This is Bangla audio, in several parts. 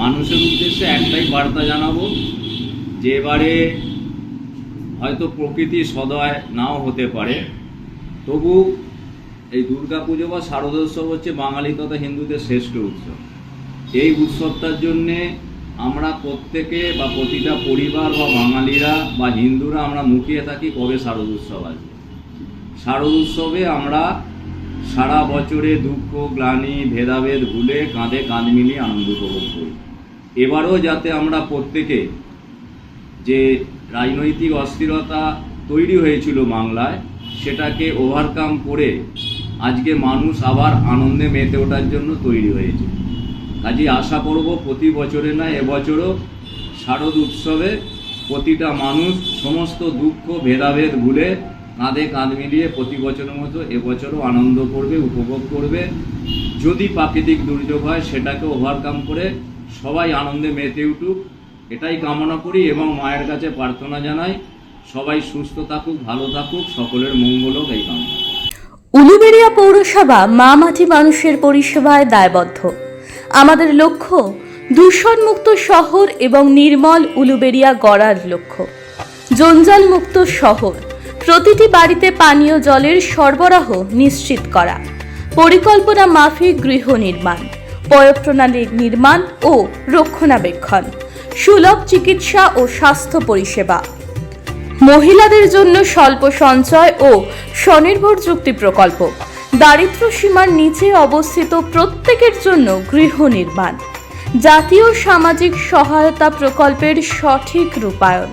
মানুষের উদ্দেশ্যে একটাই বার্তা জানাব, যে এবারে হয়তো প্রকৃতি সদয় নাও হতে পারে। তবু এই দুর্গা পুজো বা শারদোৎসব হচ্ছে বাঙালি তথা হিন্দুদের শ্রেষ্ঠ উৎসব। এই উৎসবটার জন্যে আমরা প্রত্যেকে বা প্রতিটা পরিবার বা বাঙালিরা বা হিন্দুরা আমরা মুখিয়ে থাকি কবে শারদোৎসব আসবে। শারদ উৎসবে আমরা সারা বছরে দুঃখ, গ্লানি, ভেদাভেদ ভুলে কাঁধে কাঁধ মিলিয়ে আনন্দ উপভোগ করি। এবারও যাতে আমরা প্রত্যেকে যে রাজনৈতিক অস্থিরতা তৈরি হয়েছিল বাংলায়, সেটাকে ওভারকাম করে আজকে মানুষ আবার আনন্দে মেতে ওঠার জন্য তৈরি হয়েছে। কাজে আশা করব প্রতি বছরে না, এবছরও শারদ উৎসবে প্রতিটা মানুষ সমস্ত দুঃখ, ভেদাভেদ ভুলে কাঁধে কাঁধ মিলিয়ে প্রতি বছরের মতো এবছরও আনন্দ করবে, উপভোগ করবে। যদি প্রাকৃতিক দুর্যোগ হয়, সেটাকে ওভারকাম করে সবাই আনন্দে মেতে উঠুক, এটাই কামনা করি এবং মায়ের কাছে প্রার্থনা জানাই, সবাই সুস্থ থাকুক, ভালো থাকুক, সকলের মঙ্গল হোক, এই কামনা। উলুবেড়িয়া পৌরসভা মা মাটি মানুষের পরিষেবায় দায়বদ্ধ। আমাদের লক্ষ্য, দূষণমুক্ত শহর এবং নির্মল উলুবেড়িয়া গড়ার লক্ষ্য। জঞ্জালমুক্ত শহর, প্রতিটি বাড়িতে পানীয় জলের সরবরাহ নিশ্চিত করা। পরিকল্পনা মাফিক গৃহ নির্মাণ। পয়ঃপ্রণালীর নির্মাণ ও রক্ষণাবেক্ষণ, সুলভ চিকিৎসা ও স্বাস্থ্য পরিষেবা। মহিলাদের জন্য স্বল্প সঞ্চয় ও স্বনির্ভর যুক্তি প্রকল্প, দারিদ্র্য সীমার নিচে অবস্থিত প্রত্যেকের জন্য গৃহ নির্মাণ, জাতীয় সামাজিক সহায়তা প্রকল্পের সঠিক রূপায়ণ,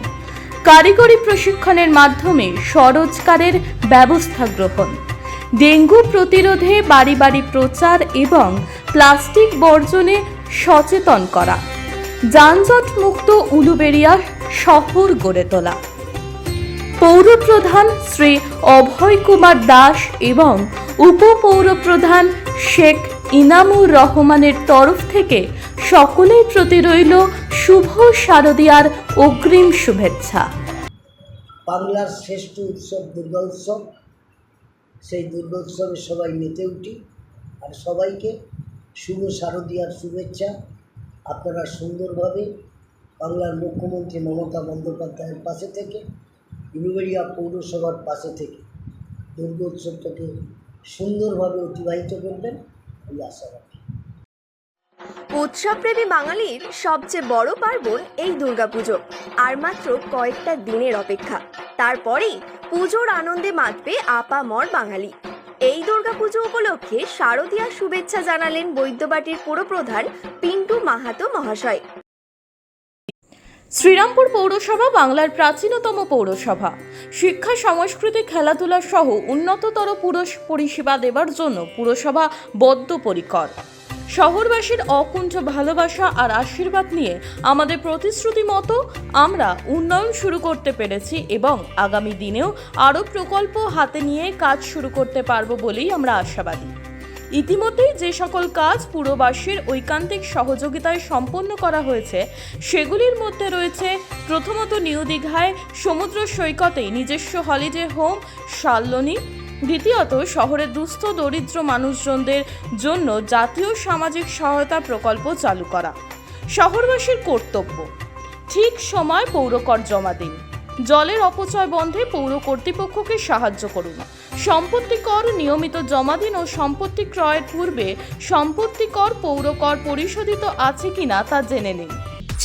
কারিগরি প্রশিক্ষণের মাধ্যমে স্বরোজগারের ব্যবস্থা গ্রহণ। ডেঙ্গু প্রতিরোধে বাড়ি বাড়ি প্রচার এবং প্লাস্টিক বর্জনে সচেতন করা। যানজট মুক্ত উলুবেড়িয়া শহর গড়ে তোলা। পৌরপ্রধান শ্রী অভয় কুমার দাস এবং উপপৌরপ্রধান শেখ ইনামুর রহমানের তরফ থেকে সকলের প্রতি রইল শুভ শারদিয়ার অগ্রিম শুভেচ্ছা। বাংলার শ্রেষ্ঠ উৎসব, দুর্গা উৎসব। সেই দুর্গা উৎসবে সবাই মেতে উঠি। আর সবাইকে শুভ শারদীয়ার শুভেচ্ছা। আপনারা সুন্দরভাবে বাংলার মুখ্যমন্ত্রী মমতা বন্দ্যোপাধ্যায়ের পাশে থেকে, উলুবেড়িয়া পৌরসভার পাশে থেকে দুর্গোৎসবটাকে সুন্দরভাবে অতিবাহিত করবেন এই আশা রাখি। উৎসবপ্রেমী বাঙালির সবচেয়ে বড় পার্বণ এই দুর্গাপুজো, আর মাত্র কয়েকটা দিনের অপেক্ষা। তারপরেই পুজোর আনন্দে মাতবে আপামর বাঙালি। এই দুর্গাপুজো উপলক্ষে শারদীয়া শুভেচ্ছা জানালেন বৈদ্যবাটির পুরপ্রধান পিন্টু মাহাতো মহাশয়। শ্রীরামপুর পৌরসভা বাংলার প্রাচীনতম পৌরসভা। শিক্ষা, সংস্কৃতি, খেলাধুলা সহ উন্নততর পুরুষ পরিষেবা দেবার জন্য পুরসভা বদ্ধপরিকর। শহরবাসীর অকুণ্ঠ ভালোবাসা আর আশীর্বাদ নিয়ে আমাদের প্রতিশ্রুতি মতো আমরা উন্নয়ন শুরু করতে পেরেছি এবং আগামী দিনেও আরও প্রকল্প হাতে নিয়ে কাজ শুরু করতে পারব বলেই আমরা আশাবাদী। ইতিমধ্যেই যে সকল কাজ পুরবাসীর ঐকান্তিক সহযোগিতায় সম্পন্ন করা হয়েছে, সেগুলির মধ্যে রয়েছে প্রথমত নিউ দীঘায় সমুদ্র সৈকতে নিজস্ব হলিডে হোম শাল্লনি দ্বিতীয়ত, শহরের দুস্থ দরিদ্র মানুষজনদের জন্য জাতীয় সামাজিক সহায়তা প্রকল্প চালু করা। শহরবাসীর কর্তব্য, ঠিক সময় পৌরকর জমা দিন। জলের অপচয় বন্ধে পৌর কর্তৃপক্ষকে সাহায্য করুন। সম্পত্তি কর নিয়মিত জমা দিন ও সম্পত্তি ক্রয়ের পূর্বে সম্পত্তি কর পৌর কর পরিশোধিত আছে কিনা তা জেনে নিন।